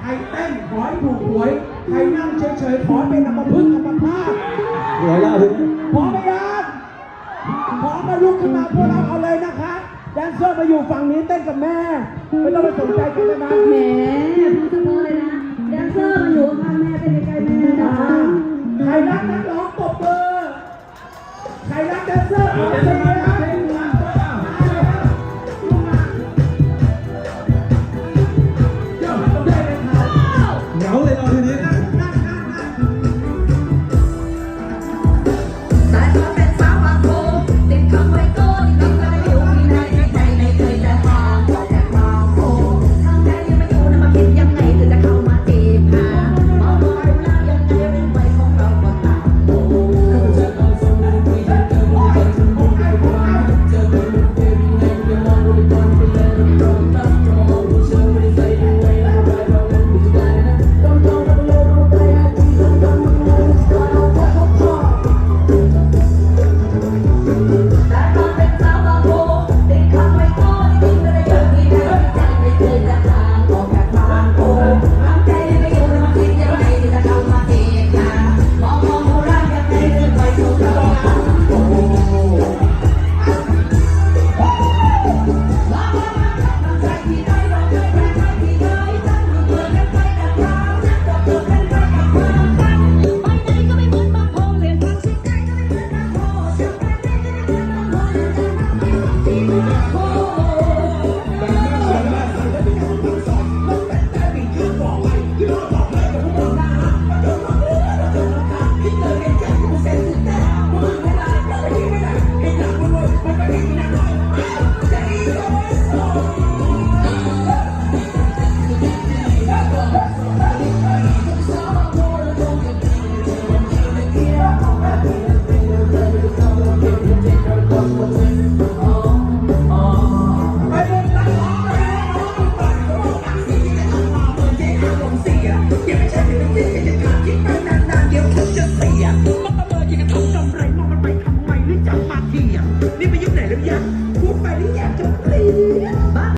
ใครเต้นขอให้ถูกหวย ใครนั่งเฉยๆขอให้เป็นอัมพฤกษ์อัมพาตหวยแล้วพร้อมไม่ยากพร้อมมาลุกขึ้นมาพวกเราเอาเลยนะคะแดนเซอร์มาอยู่ฝั่งนี้เต้นกับแม่ ไม่ต้องไปสนใจกันนะแหมพูดเฉพาเลยนะแดนเซอร์มาอยู่ข้างแม่เป็นไกลแม่นะคะใครรักนักร้องปรบมือใครรักแดนเซอร์เอาเดีอะนี่ไปยุคไหนแล้วยักษ์พูดไปนี่อยากจะปรี๊ด